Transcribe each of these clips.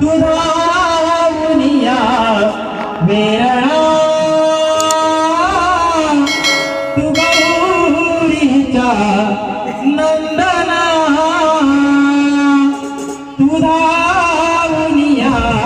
तुझा मुनिया वेरणा नंदना तुझा मुनिया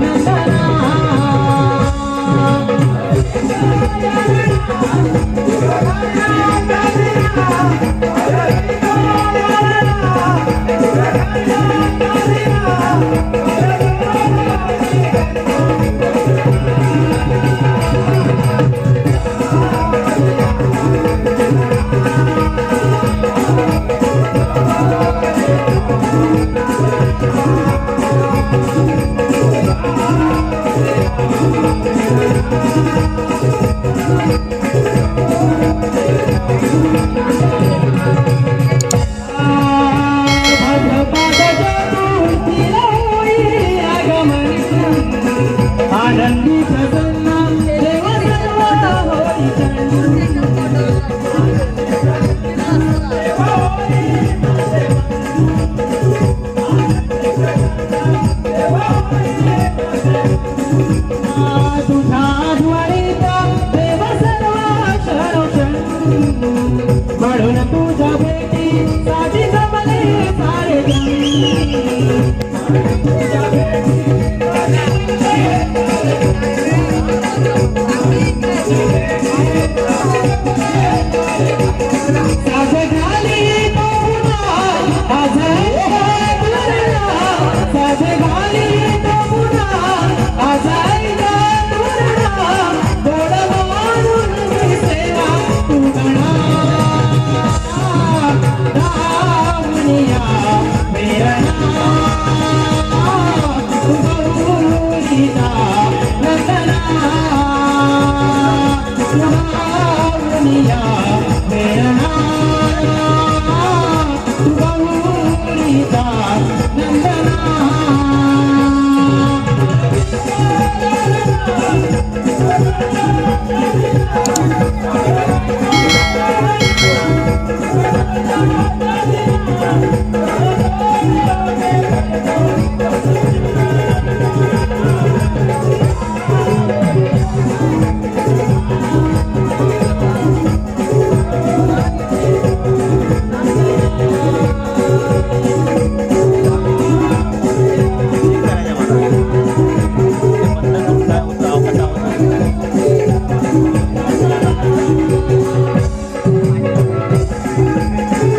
Nandana आनंदी सदा Aleluia,